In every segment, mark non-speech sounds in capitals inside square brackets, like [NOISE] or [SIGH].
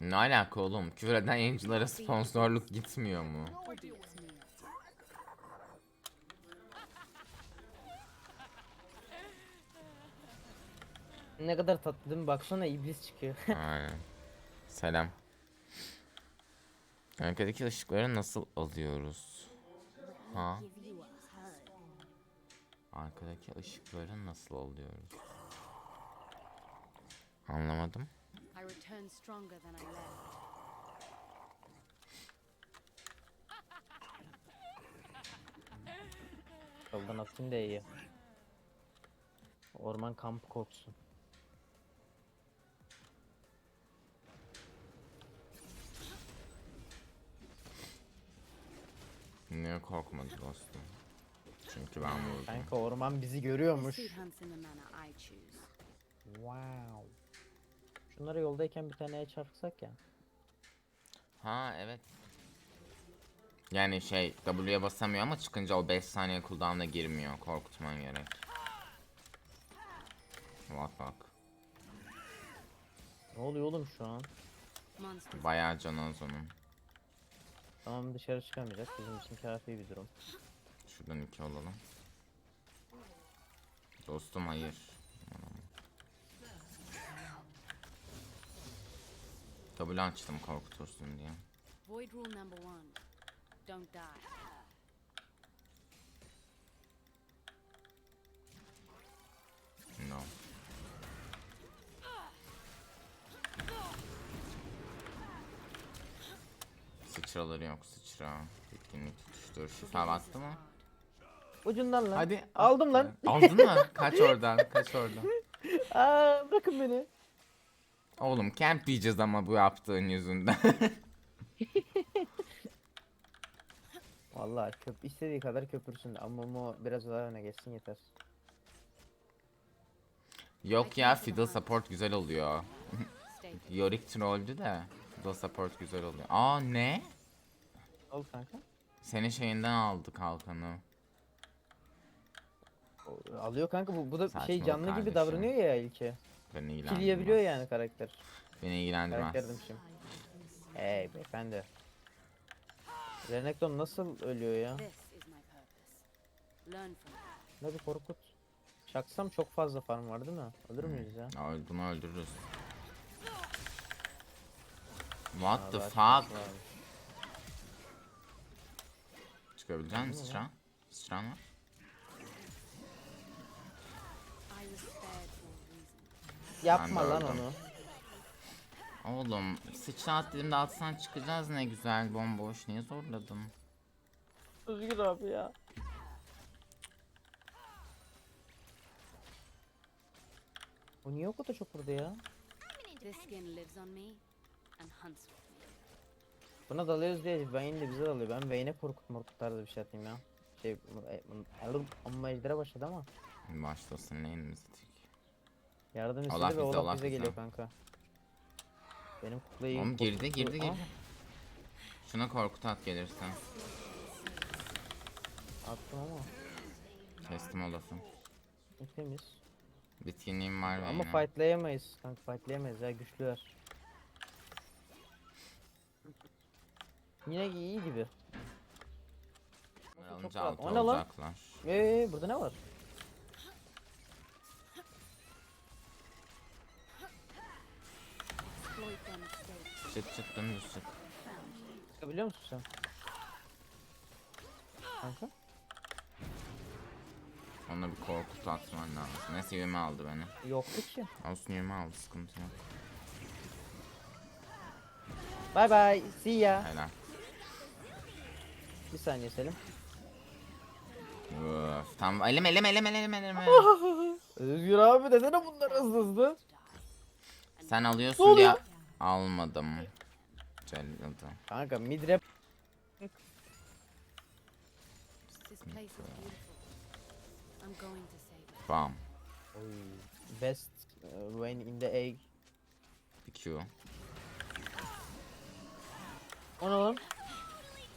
Ne alaka oğlum? Küfür eden yayıncılara sponsorluk gitmiyor mu? Ne kadar tatlı değil mi? Baksana iblis çıkıyor. [LAUGHS] Aynen. Selam. Arkadaki ışıkları nasıl alıyoruz? Ha? Arkadaki ışıkları nasıl alıyoruz? Anlamadım. Yoldan atayım da iyi. Orman kampı koksun. Niye korkmadı dostum? Çünkü ben vurdum. Kanka orman bizi görüyormuş. Wow. Şunları yoldayken bir taneye çarpsak ya. Ha evet. Yani şey W'ye basamıyor ama çıkınca o 5 saniye cooldown'a girmiyor. Korkutman gerek. Bak bak. Ne oluyor oğlum şu an? Bayağı canı az onun. Tamam dışarı çıkamayacak. Bizim için kafi bir durum. Şuradan iki olalım. Dostum hayır. W açtım korkutursun diye. Void rule number one. Don't die. No. Sıçraları yok sıçra. Bitkinlik tutuştur. Şifa bastı mı? Ucundan lan. Hadi. Aldım lan. Aldın mı? Kaç oradan? Kaç oradan? [LAUGHS] Aa bırakın beni. Oğlum camp diyeceğiz ama bu yaptığın yüzünden. [LAUGHS] Vallahi köp istediği kadar köpürsün ama o biraz daha öne geçsin yeter. Yok ya fiddle support güzel oluyor. Yorick trolldü de fiddle support güzel oluyor. Aa ne? Ol kanka. Senin şeyinden aldı kalkanı. O- Alıyor kanka bu, bu da şey be canlı gibi kardeşim. davranıyor ya ilke. Beni ilgilendirmez. yiyebiliyor yani karakter. Beni ilgilendirmez. Karakter demişim. Hey beyefendi. Renekton nasıl ölüyor ya? Ne bir korkut. Çaksam çok fazla farm var değil mi? Ölür müyüz ya? Ya bunu öldürürüz. What the fuck? var. Çıkabilecek misin sıçran? Sıçran var. Yapma lan onu. Oğlum sıçrat dedim de atsan çıkacağız ne güzel bomboş. Niye zorladın? Özgür abi ya. Bu niye o kadar çok burada ya? Buna dalıyoruz diye Vayne de bize dalıyor. Ben Vayne'e korkut morkut tarzı bir şey atayım ya. Şey, alım amma ejdere başladı ama. Başlasın neyimiz dik. Yardım Allah istedi ve bize, Allah bize geliyor kanka. Benim kuklayı Oğlum girdi girdi girdi. Şuna korkut at gelirsen. attım ama. Kestim o lafı. Temiz. Bitkinliğim var Ama benim. fightlayamayız. Kanka fightlayamayız ya güçlüler. Yine iyi gibi. Alınca altı olacaklar. Eee burada ne var? Çık çık dümdüz çık. Çıkabiliyor musun sen? Kanka? Ona bir korkut atman lazım. Neyse yüğme aldı beni. Yoktu ki. Olsun yüğme aldı sıkıntı yok. Bye bye. See ya. Helal. Bir saniye Selim. Öf, tamam elim elim elim elim elim elim. [LAUGHS] Özgür abi desene bunlar hızlı hızlı. Sen alıyorsun diye almadım. Celladı. Kanka midrep This place is beautiful. I'm going to save it. Bam. best uh, when in the egg. Q. O ne lan?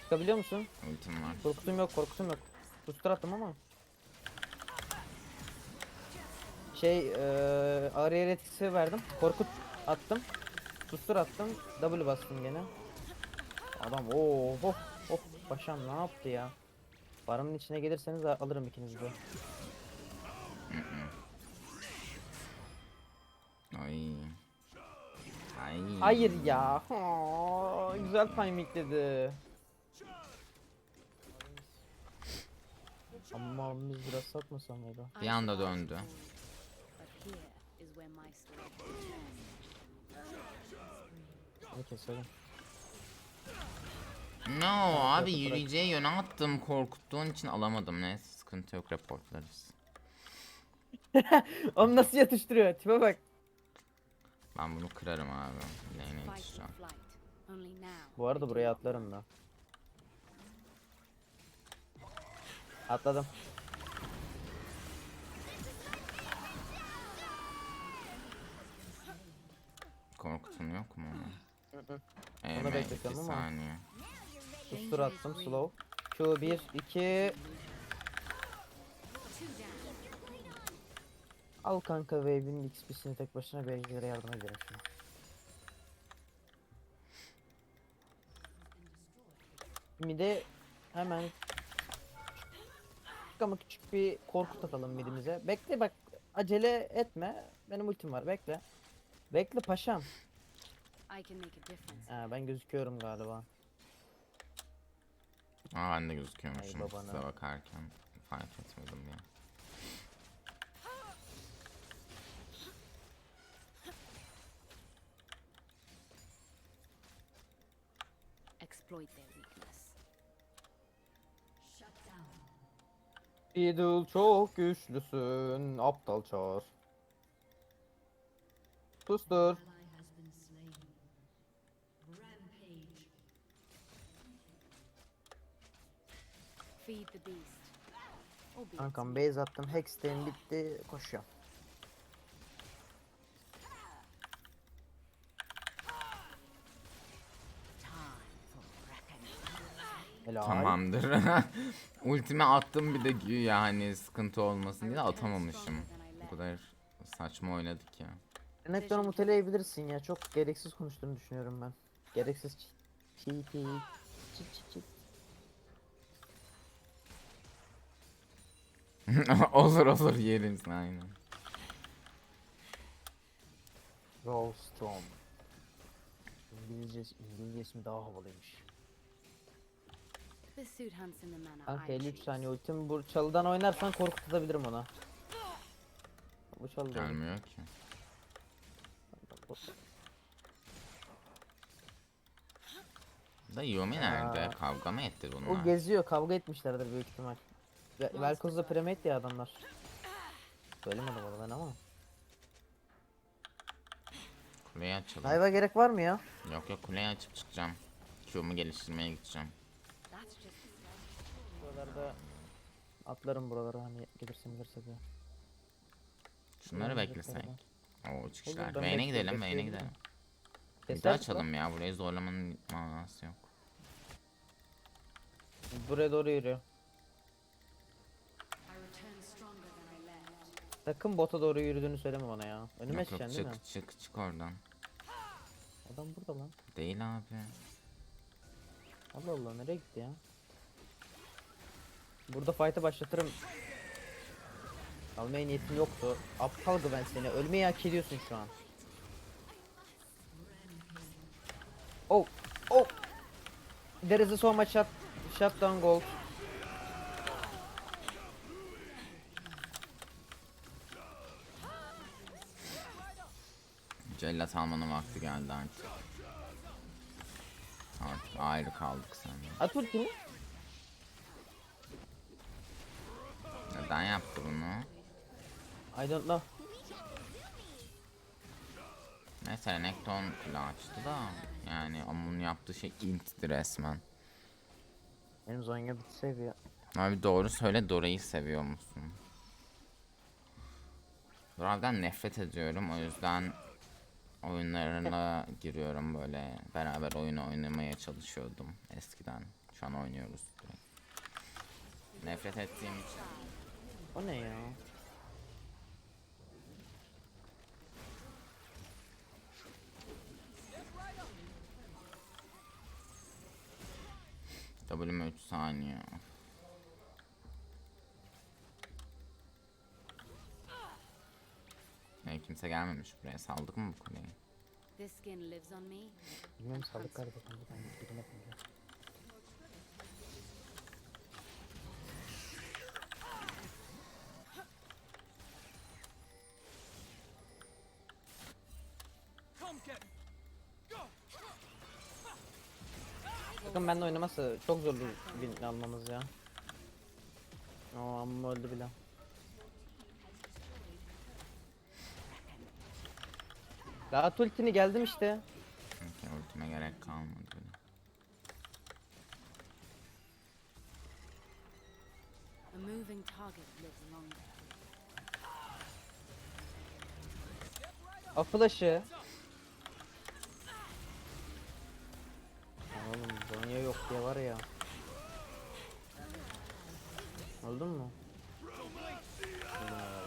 Çıkabiliyor musun? Ultim var. Korkutum yok korkutum yok. Booster attım ama. Şey eee ağır yer etkisi verdim. Korkut attım. Sustur attım. W bastım gene. Adam oh oh oh paşam ne yaptı ya? Barımın içine gelirseniz alırım ikinizi de. [CLEARS THROAT] Ay. Ay. Hayır ya. Ha, güzel timing dedi. Ama biz biraz satmasam mıydı? Bir anda döndü. Keselim. No abi bırak. yürüyeceği yöne attım korkuttuğun için alamadım neyse sıkıntı yok reportlarız. [LAUGHS] Onu nasıl yatıştırıyor? Tipe bak. Ben bunu kırarım abi. Or yetişeceğim. Bu arada buraya atlarım ben. Atladım. Korkutun yok mu? Onu Eee iki bekletiyorum ama. saniye. Sustur attım slow. Q 1 2 Al kanka Wave'in XP'sini tek başına belgelere yardım ederim şimdi. Bir de hemen küçük ama küçük bir korkut atalım midimize. Bekle bak acele etme. Benim ultim var bekle. Bekle paşam. I can make a difference. Ha, ben gözüküyorum galiba. Aa ben de gözüküyormuşum Ay size bakarken. Fark etmedim ya. Exploit their weakness. Fiddle çok güçlüsün aptal çağır. Sustur. Feed the beast. İts Kankam base attım. Hextane bitti. Koşuyorum. Helal. Tamamdır. [LAUGHS] Ultime attım bir de güya hani sıkıntı olmasın diye atamamışım. Bu kadar saçma oynadık ya. Renekton'u muteleyebilirsin ya. Çok gereksiz konuştuğunu düşünüyorum ben. Gereksiz çi çi çi çi çi çi. [LAUGHS] olur olur yerim aynen. Rowstorm. İngilizce, İngilizce ismi daha havalıymış. Kanka I 53 choose. saniye ultim bu çalıdan oynarsan korkutabilirim ona. Bu çalı da- Gelmiyor ki. Da Yumi nerede? Kavga mı etti bunlar? O geziyor kavga etmişlerdir büyük ihtimal. Ve- Velkoz'da premate ya adamlar. Söylemedim onu ben ama. Kuleyi açalım. Dive'a gerek var mı ya? Yok yok kuleyi açıp çıkacağım. Q'mu geliştirmeye gideceğim. Buralarda atlarım buralara hani gelirse gelirse diye. Şunları beklesek. Oo çıkışlar. Vayne'e bekliyorum, gidelim, bekleyebilirim. gidelim. Bir açalım ya. Burayı zorlamanın manası yok. Buraya doğru yürüyor. Sakın bota doğru yürüdüğünü söyleme bana ya. Önüme Yok yok çıkacaksın değil mi? çık çık çık oradan. Adam burada lan. Değil abi. Allah Allah nereye gitti ya? Burada fight'ı başlatırım. Almaya niyetim yoktu. Aptal Gwen seni. Ölmeyi hak ediyorsun şu an. Oh, oh. There is so much shot, shutdown gold. Cellat almanın vakti geldi artık. Artık ayrı kaldık senden. At ultini. Neden yaptı bunu? I don't know. Neyse Renekton kule açtı da yani onun yaptığı şey intti resmen. Benim Zonya bir seviye. Abi doğru söyle Dora'yı seviyor musun? Dora'dan nefret ediyorum o yüzden oyunlarına giriyorum böyle beraber oyun oynamaya çalışıyordum eskiden. Şu an oynuyoruz. Nefret ettiğim için. O ne ya? W'm 3 saniye. Hey, kimse gelmemiş buraya. Saldık mı bu kuleyi? This skin lives on me. Bilmiyorum sadık kardeşim. Ben birine bilmiyorum. Bakın benimle oynaması çok zor bir win almamız ya. Aa amma öldü bile. Rahat ultini geldim işte. Çünkü ultime gerek kalmadı. A moving target lives longer. O flash'ı. Oğlum Zonya yok diye var ya. Öldün mü? Öldüm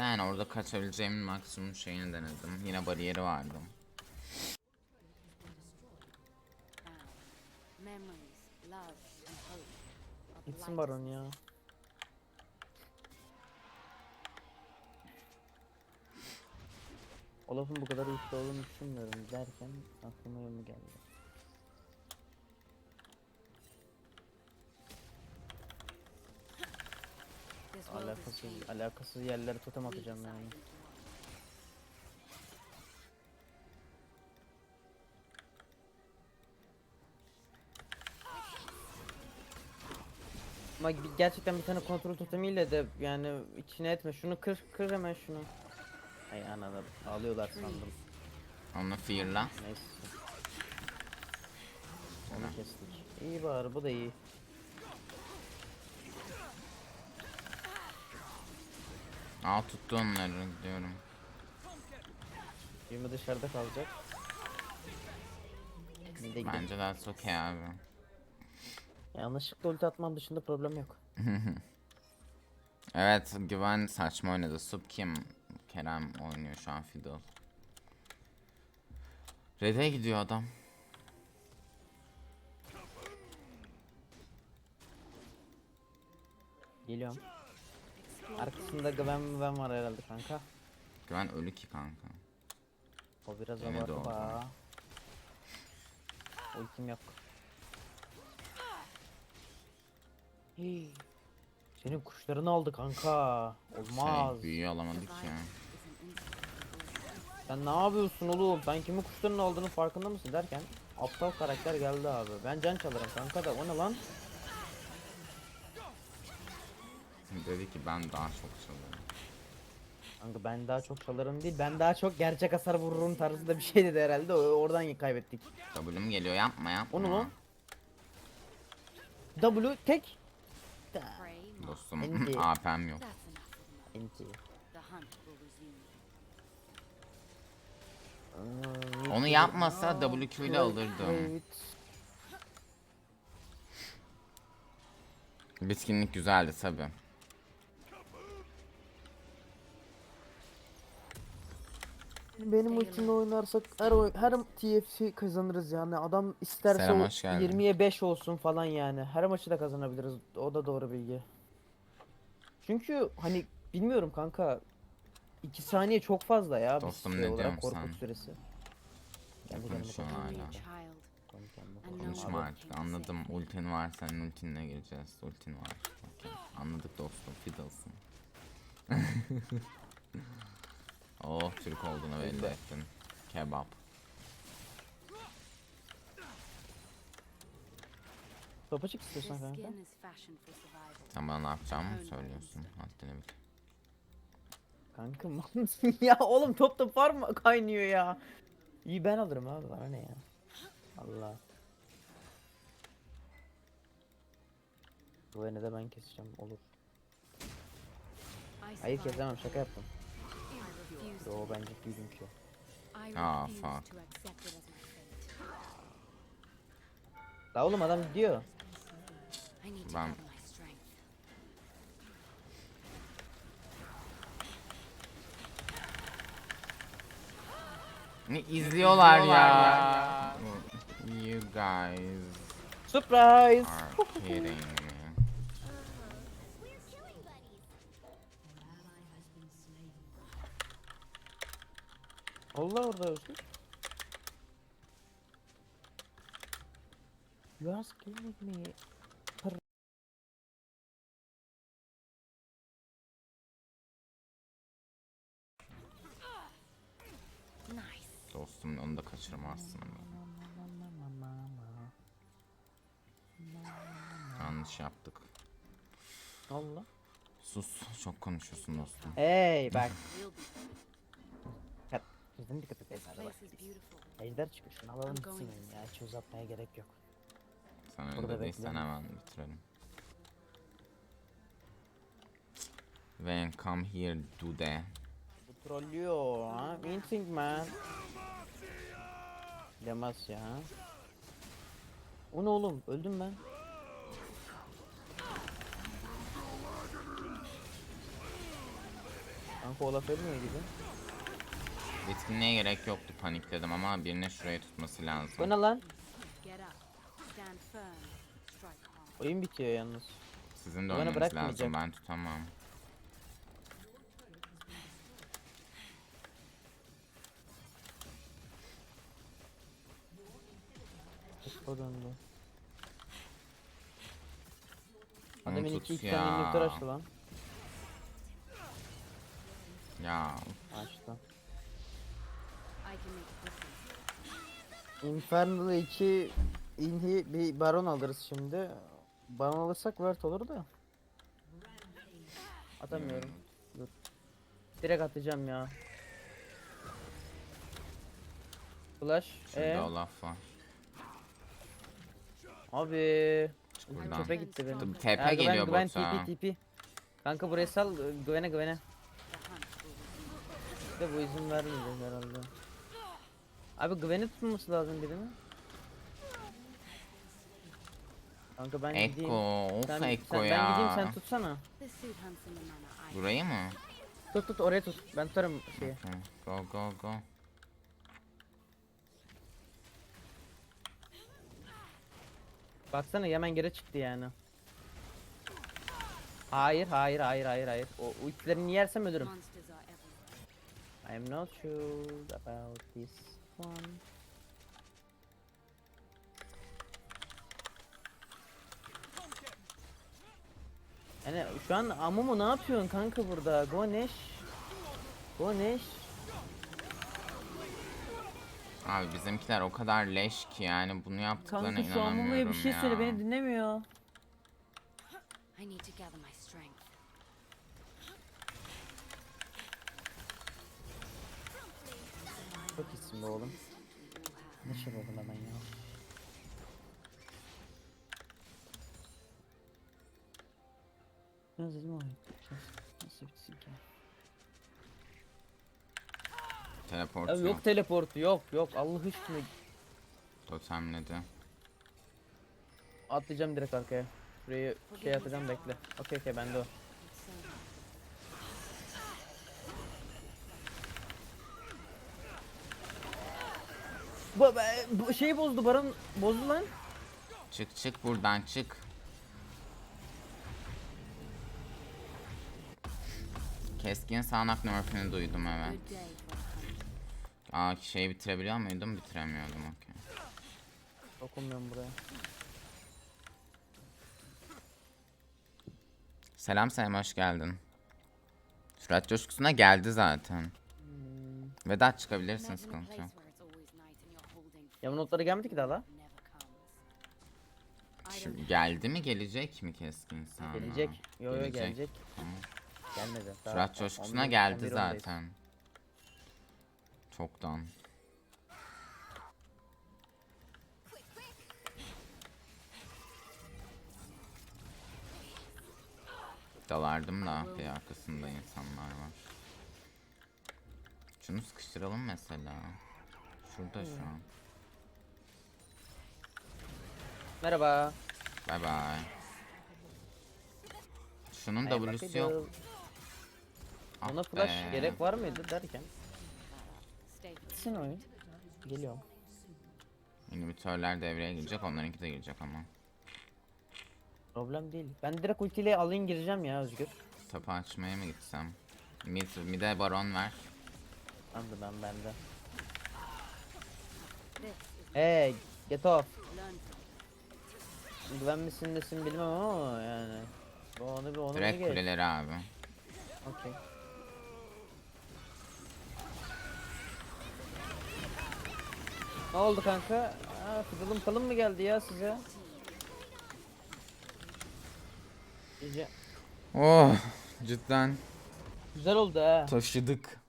Yani orada kaçabileceğimin maksimum şeyini denedim. Yine bariyeri vardı. Gitsin baron ya. Olaf'ın bu kadar güçlü olduğunu düşünmüyorum derken aklıma yolu geldi. Alakasız, alakasız yerlere totem atacağım yani. Ama gerçekten bir tane kontrol totemiyle de yani içine etme. Şunu kır, kır hemen şunu. Ay anladım. Ağlıyorlar sandım. Onu fear'la. Neyse. Onu kestik. İyi bari bu da iyi. Aa tuttu onları diyorum. Yumi dışarıda kalacak. Bir de gidelim. Bence that's okay abi. Yanlışlıkla ulti atmam dışında problem yok. [LAUGHS] Evet güven saçma oynadı. Sup kim? Kerem oynuyor şu an Fiddle. Red'e gidiyor adam. Geliyorum. Arkasında Gwen Gwen var herhalde kanka. Güven ölü ki kanka. O biraz Yine doğdu. ba. Ultim yok. Hii. Senin kuşlarını aldı kanka. Olmaz. Şey, büyüyü alamadık ya. Sen ne yapıyorsun oğlum? Sen kimin kuşlarının aldığının farkında mısın derken aptal karakter geldi abi. Ben can çalarım kanka da o ne lan? Dedi ki ben daha çok çalıyorum. Kanka ben daha çok çalarım değil ben daha çok gerçek hasar vururum tarzında bir şey dedi herhalde o- oradan kaybettik. W'm geliyor yapma yapma. O ne lan? W tek. Dostum Enti. [LAUGHS] AP'm yok. That's enough of me. Enti. The hunt will resume. Aa, Onu yapmasa WQ ile alırdım. Evet. Bitkinlik güzeldi tabi. Benim ultimle oynarsak her oy- her TFC kazanırız yani. Adam isterse Selam, o hoş geldin. 20'ye 5 olsun falan yani. Her maçı da kazanabiliriz. O da doğru bilgi. Çünkü hani bilmiyorum kanka 2 saniye çok fazla ya bir Dostum, süre ne olarak diyorsun korkut sen? süresi. Kendi kendime hala. Kendi kendime. Konuşma Abi. artık anladım. Ultin var senin ultinle gireceğiz. Ultin var. Okey. Anladık dostum. Fiddle'sın. [LAUGHS] oh Türk olduğunu belli ettin. Kebap. Topa çık istiyorsan kanka. Sen bana ne yapacağımı mı söylüyorsun? Haddini bil. Kanka mal mısın [LAUGHS] ya oğlum top top var mı kaynıyor ya. İyi ben alırım abi bana ne ya. Allah. Bu de ben keseceğim olur. Hayır kesemem şaka yaptım. I refuse to Yo live. bence duydum ki. Ah, fuck. fate. La oğlum adam gidiyor. Ben-. Ne izliyorlar ya. You guys Surprise. are kidding me. Allah orada Özgür. You are killing me. Nice. Dostum onu da kaçırmazsın. Yanlış yaptık. Allah. Sus çok konuşuyorsun dostum. Hey bak. Bizim et This Ejder'e bak. Ejder çıkıyor şunu alalım gitsin oyun ya. Hiç uzatmaya gerek yok. Sen Burada öyle değilsen bekliyorum. hemen bitirelim. When come here do de. Bu trollüyor ha. Minting man. Demez ya. O ne oğlum? Öldüm ben. Kanka Olaf ölmüyor gibi. Bitkinliğe gerek yoktu panikledim ama birine şurayı tutması lazım. Bu ne lan? Oyun bitiyor yalnız. Sizin de Bana bırakmayacak. lazım ben tutamam. O döndü. Onu Adamın tut iki iki ya. tane inhibitor açtı lan. Ya Açtı. Infernal 2 inhi bir baron alırız şimdi. Baron alırsak word olur da. Atamıyorum. Dur. Direkt atacağım ya. Flash. şurada E, Olaf var. abi. Buradan. Çöpe gitti benim. TP Ya, Gwen, geliyor Gwen, bota. TP TP. Kanka buraya sal will resume. De bu izin vermeyecek herhalde. Abi güveni tutması lazım birinin. Kanka ben gideyim. Eko, of Sen, Eko sen, ya. ben gideyim sen tutsana. Burayı mı? Tut tut oraya tut. Ben tutarım şeyi. Okay. Go go go. Baksana hemen geri çıktı yani. Hayır hayır hayır hayır hayır. O ultilerini yersem ölürüm. Monsters are everywhere. I am not sure about this one. Yani şu an Amumu ne yapıyorsun kanka burada? Go Neş. Go Neş. Abi bizimkiler o kadar leş ki yani bunu yaptıklarına Kanka şu inanamıyorum Amumu'ya bir şey ya. söyle beni dinlemiyor. I need to gather my strength. İyisin be oğlum. Ne şey oldum hemen ya. Ben dedim oyun. Nasıl bitsin ki? Teleport Ya yok. yok teleportu yok yok Allah aşkına Totemledi. atlayacağım direkt arkaya. Şurayı şey atacağım bekle. Okey okey bende o. It's so Bu, bozdu Baron bozdu lan. Çık çık buradan çık. Keskin sağanak nerfini duydum hunt. Aa şeyi bitirebiliyor muydum? Bitiremiyordum okey. Dokunmuyorum buraya. Selam Sayın hoş geldin. Sürat coşkusuna geldi zaten. Hmm. Vedat çıkabilirsin sıkıntı yok. Holding Yama notları gelmedi ki daha. I Şimdi geldi mi gelecek mi keskin sağanak? Gelecek. Yo yo gelecek. Tamam. Gelmedi. Daha coşkusuna 11 geldi 11'deyiz. zaten. Çoktan. Dalardım da bir arkasında insanlar var. Şunu sıkıştıralım mesela. Şurada şu an. Merhaba. Bay bay. Şunun Ay, W'su yok. Ah Ona flash be. gerek var mıydı derken. Bitsin oyun. Geliyorum. İnhibitörler devreye girecek, onlarınki de girecek ama. Problem değil. Ben direkt ultiyle alayım gireceğim ya Özgür. Tapı açmaya mı gitsem? Mid, mid'e baron ver. Ben de ben bende. Hey get off. Güven misin nesin bilmem ama yani. Bu Onu bir onu bir Direkt geç. kuleleri abi. Okey. Ne oldu kanka? Fıdılım kalın mı geldi ya size? İyice Oh cidden güzel oldu ha. taşıdık.